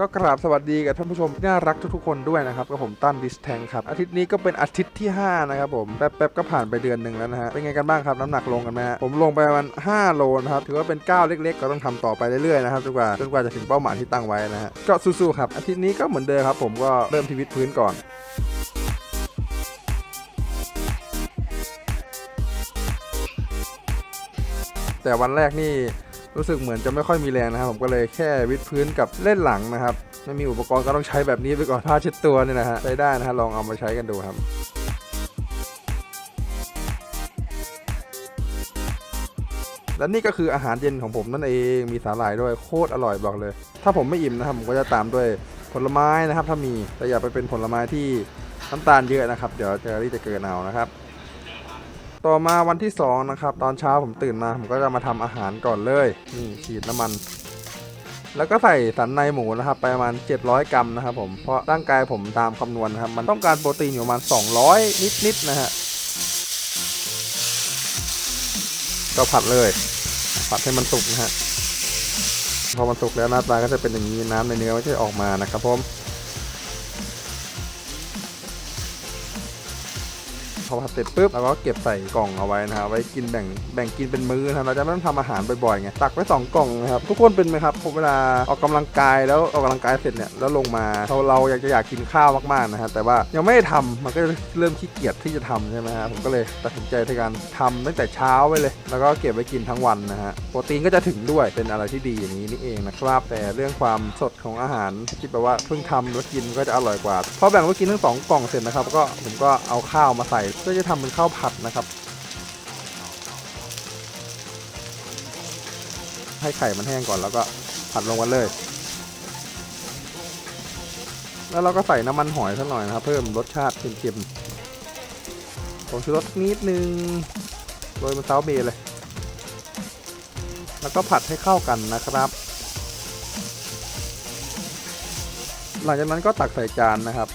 ก็กราบสวัสดีกับท่านผู้ชมที่น่ารักทุกๆคนด้วยนะครับกับผมตั้นดิสแทงครับ อาทิตย์นี้ก็เป็นอาทิตย์ที่ 5 นะครับผม แป๊บๆก็ผ่านไปเดือนหนึ่งแล้วนะฮะ เป็นไงกันบ้างครับน้ำหนักลงกันไหมฮะผมลงไปประมาณ5โลนะครับ ถือว่าเป็นก้าวเล็กๆ ก็ต้องทำต่อไปเรื่อยๆนะครับจนกว่าจนกว่าจะถึงเป้าหมายที่ตั้งไว้นะฮะก็สู้ๆครับอาทิตย์นี้ก็เหมือนเดิมครับผมก็เริ่มที่วิดพื้นก่อนแต่วันแรกนี่ รู้สึกเหมือนจะไม่ค่อยมีแรงนะครับ ผมก็เลยแค่วิดพื้นกับเล่นหลังนะครับ ไม่มีอุปกรณ์ก็ต้องใช้แบบนี้ไปก่อนผ้าเช็ดตัวเนี่ยนะฮะใช้ได้นะฮะลองเอามาใช้กันดูครับและนี่ก็คืออาหารเย็นของผมนั่นเองมีสาหร่ายด้วยโคตรอร่อยบอกเลย ถ้าผมไม่อิ่มนะครับผมก็จะตามด้วยผลไม้นะครับ ถ้ามีแต่อย่าไปเป็นผลไม้ที่น้ำตาลเยอะนะครับ เดี๋ยวเจอรี่จะเกินเอานะครับ ต่อมาวันที่ 2 นะครับ ตอนเช้าผมตื่นมา ผมก็จะมาทำอาหารก่อนเลยนี่ฉีดน้ำมัน แล้วก็ใส่สันในหมูนะครับไปประมาณ 700 กรัมนะครับผมเพราะร่างกายผมตามคำนวณนะครับ มันต้องการโปรตีนอยู่ประมาณ 200 นิดๆนะฮะก็ผัดเลย ผัดให้มันสุกนะฮะพอมันสุกแล้วหน้าตาก็จะเป็นอย่างนี้น้ำในเนื้อก็จะออกมานะครับผม พอผัดเสร็จปุ๊บเราก็เก็บใส่กล่องเอาไว้นะครับไว้กินแบ่งแบ่งกินเป็นมื้อนะครับเราจะไม่ต้องทำอาหารบ่อยๆไงตักไว้สองกล่องนะครับทุกคนเป็นไหมครับผมเวลาออกกำลังกายแล้วออกกำลังกายเสร็จเนี่ยแล้วลงมาเราเราอยากจะอยากกินข้าวมากๆนะฮะแต่ว่ายังไม่ได้ทำมันก็เริ่มขี้เกียจที่จะทำใช่ไหมฮะผมก็เลยตัดสินใจในการทำตั้งแต่เช้าไว้เลย แล้วก็เก็บไว้กินทั้งวันนะฮะโปรตีนก็จะถึงด้วยเป็นอะไรที่ดีอย่างนี้นี่เองนะครับแต่เรื่องความสดของอาหารที่แบบว่าเพิ่งทำแล้วกินก็จะอร่อยกว่าพอแบ่งไว้กินทั้งสองกล่องเสร็จนะครับก็ผมก็เอาข้าวมาใส่เพื่อจะทำเป็นข้าวผัดนะครับ ให้ไข่มันแห้งก่อนแล้วก็ผัดลงกันเลย แล้วเราก็ใส่น้ำมันหอยสักหน่อยนะครับ เพิ่มรสชาติเค็มๆผงชูรสนิดนึงโรยบนเต้าเบเลย แล้วก็ผัดให้เข้ากันนะครับ หลังจากนั้นก็ตักใส่จานนะครับ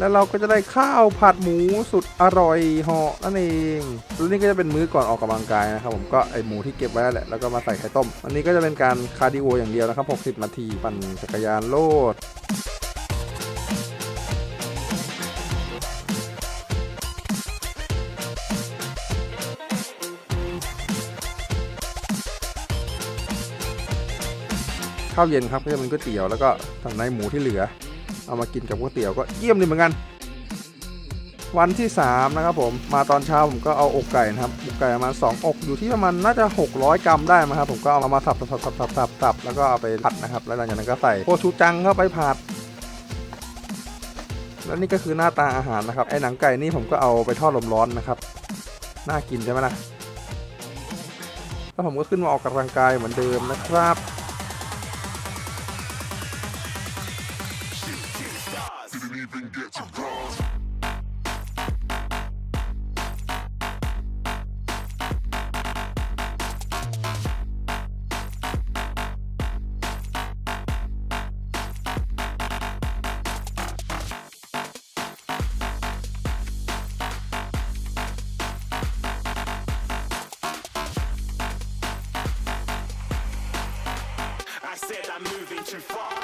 แล้วเราก็จะได้ข้าวผัดหมูสุดอร่อยเหาะนั่นเองแล้วนี่ก็จะเป็นมื้อก่อนออกกำลังกายนะครับผมก็ไอหมูที่เก็บไว้แหละแล้วก็มาใส่ไข่ต้ม อันนี้ก็จะเป็นการคาร์ดิโออย่างเดียวนะครับ 60 นาทีปั่นจักรยานโลดข้าวเย็นครับก็จะเป็นก๋วยเตี๋ยวแล้วก็สันในหมูที่เหลือ เอามากินกับก๋วยเตี๋ยวก็เยี่ยมเลยเหมือนกัน วันที่ 3 นะครับผมมาตอนเช้าผมก็เอาอกไก่นะครับอกไก่ประมาณ2อกอยู่ที่ประมาณน่าจะ 600 กรัมได้มั้งครับผมก็เอามาสับสับสับสับสับสับสับแล้วก็เอาไปผัดนะครับ แล้วหลังจากนั้นก็ใส่โคชูจังเข้าไปผัดแล้วนี่ก็คือหน้าตาอาหารนะครับไอ้หนังไก่นี่ผมก็เอาไปทอดลมร้อนนะครับน่ากินใช่ไหมล่ะแล้วผมก็ขึ้นมาออกกำลังกายเหมือนเดิมนะครับ said I'm moving too far.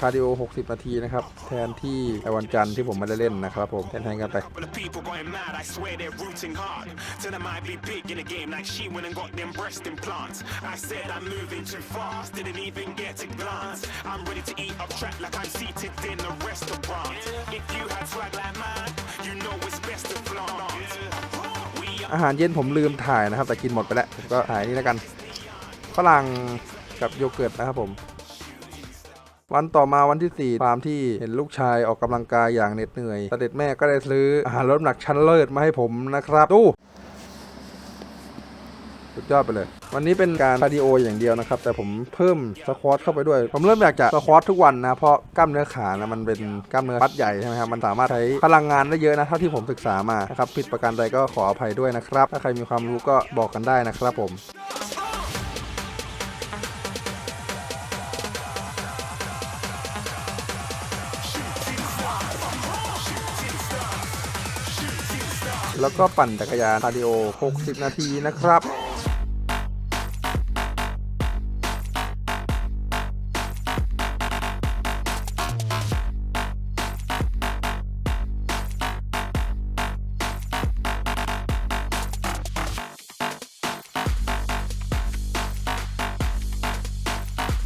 คาร์ดิโอ 60 นาทีนะครับ แทนที่ไอ้วันจันทร์ที่ผมไม่ได้เล่นนะครับผมแทนๆกันไป But the people going mad, I swear they're rooting hard. Tell them I'd be big in the game like she went and got them breast implants. I said I'm moving too fast, didn't even get a glance. I'm ready to eat up track like I'm seated in a restaurant. If you had swag like mine, you know it's best to flaunt. We are อาหารเย็นผมลืมถ่ายนะครับ แต่กินหมดไปแล้ว ผมก็ถ่ายนี่แล้วกัน ฝรั่งกับโยเกิร์ตนะครับผม วันต่อมาวันที่4ความที่เห็นลูกชายออกกำลังกายอย่างเหน็ดเหนื่อยเสด็จแม่ก็ได้ซื้ออาหารลดน้ำหนักชั้นเลิศมาให้ผมนะครับดูสุดยอดไปเลย วันนี้เป็นการคาร์ดิโออย่างเดียวนะครับ แต่ผมเพิ่มสควอตเข้าไปด้วย ผมเริ่มอยากจะสควอตทุกวันนะ เพราะกล้ามเนื้อขานะมันเป็นกล้ามเนื้อมัดใหญ่ใช่ไหมครับ มันสามารถใช้พลังงานได้เยอะนะ เท่าที่ผมศึกษามานะครับ ผิดประการใดก็ขออภัยด้วยนะครับ ถ้าใครมีความรู้ก็บอกกันได้นะครับผม แล้วก็ปั่นจักรยานคาร์ดิโอ 60 นาทีนะครับ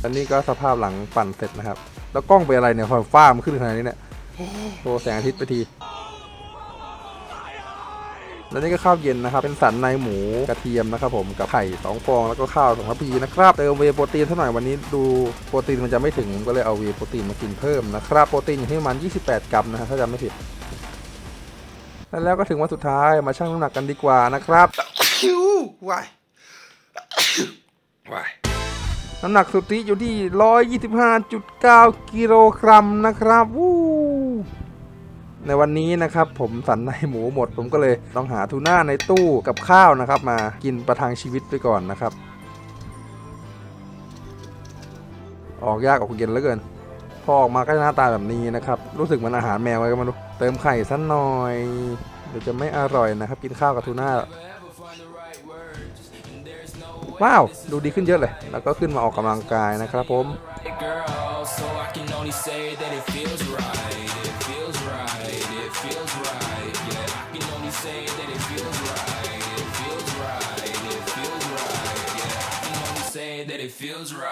อันนี้ก็สภาพหลังปั่นเสร็จนะครับ แล้วกล้องเป็นอะไรเนี่ยพอฟ้ามันขึ้นขนาดนี้เนี่ยโชว์แสงอาทิตย์ไปที แล้วนี่ก็ข้าวเย็นนะครับ เป็นสันในหมูกระเทียมนะครับผมกับไข่สองฟองแล้วก็ข้าวสองทัพพีนะครับเติมเวย์โปรตีนเท่าหน่อยวันนี้ดูโปรตีนมันจะไม่ถึงผมก็เลยเอาเวย์โปรตีนมากินเพิ่มนะครับโปรตีนอยู่ที่ประมาณ28 กรัมนะฮะถ้าจำไม่ผิดแล้วก็ถึงวันสุดท้ายมาชั่งน้ำหนักกันดีกว่านะครับคิววายวายน้ำหนักสุทธิอยู่ที่ 125.9 กิโลกรัมนะครับวู้ ในวันนี้นะครับผมสันในหมูหมด ผมก็เลยต้องหาทูน่าในตู้กับข้าวนะครับ มากินประทังชีวิตไปก่อนนะครับ ออกยากออกเย็นเหลือเกิน พอออกมาก็จะหน้าตาแบบนี้นะครับ รู้สึกเหมันอาหารแมวไว้ก็ไมาดูเติมไข่สักหน่อยเดี๋ยวจะไม่อร่อยนะครับ กินข้าวกับทูน่าว้าว ดูดีขึ้นเยอะเลย แล้วก็ขึ้นมาออกกำลังกายนะครับผม It feels right. Yeah, I can only say that it feels right. It feels right. It feels right. Yeah, I can only say that it feels right.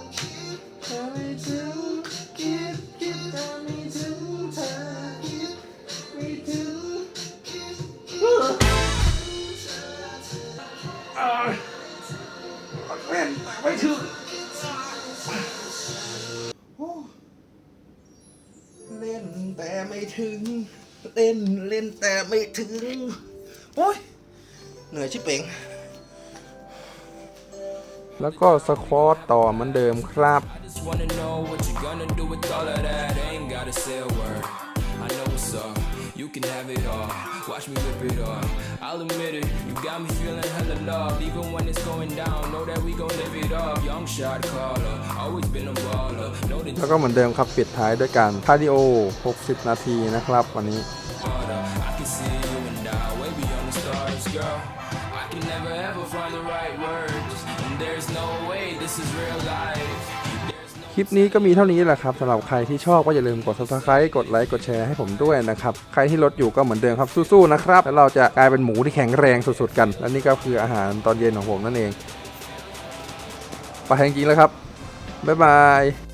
ธอไม่ถึงคิดคิดเธอไม่ถึงเธอคิดไม่ถึงคิดคิดอ่าแม่นไม่ถึงโอ้เล่นแต่ไม่ถึง เล่นเล่นแต่ไม่ถึง โอ้ยเหนื่อยชิบเป่ง แล้วก็สควอตต่อเหมือนเดิมครับ Just wanna know what you gonna do with all of that. Ain't gotta say a word. I know what's up. You can have it all. Watch me rip it off. I'll admit it. You got me feeling hella love. Even when it's going down, know that we gon' live it up. Young shot caller. Always been a baller. Know that แล้วก็เหมือนเดิมครับปิดท้ายด้วยการคาร์ดิโอ 60 นาทีนะครับวันนี้ harder. I can see you and I way beyond the stars, girl. I can never ever find the right words. คลิปนี้ก็มีเท่านี้แหละครับสำหรับใครที่ชอบก็อย่าลืมกด subscribe กดไลค์กดแชร์ให้ผมด้วยนะครับ ใครที่ลดอยู่ก็เหมือนเดิมครับสู้ๆนะครับ แล้วเราจะกลายเป็นหมูที่แข็งแรงสุดๆกัน และนี่ก็คืออาหารตอนเย็นของผมนั่นเองไปจริงๆแล้วครับบ๊ายบาย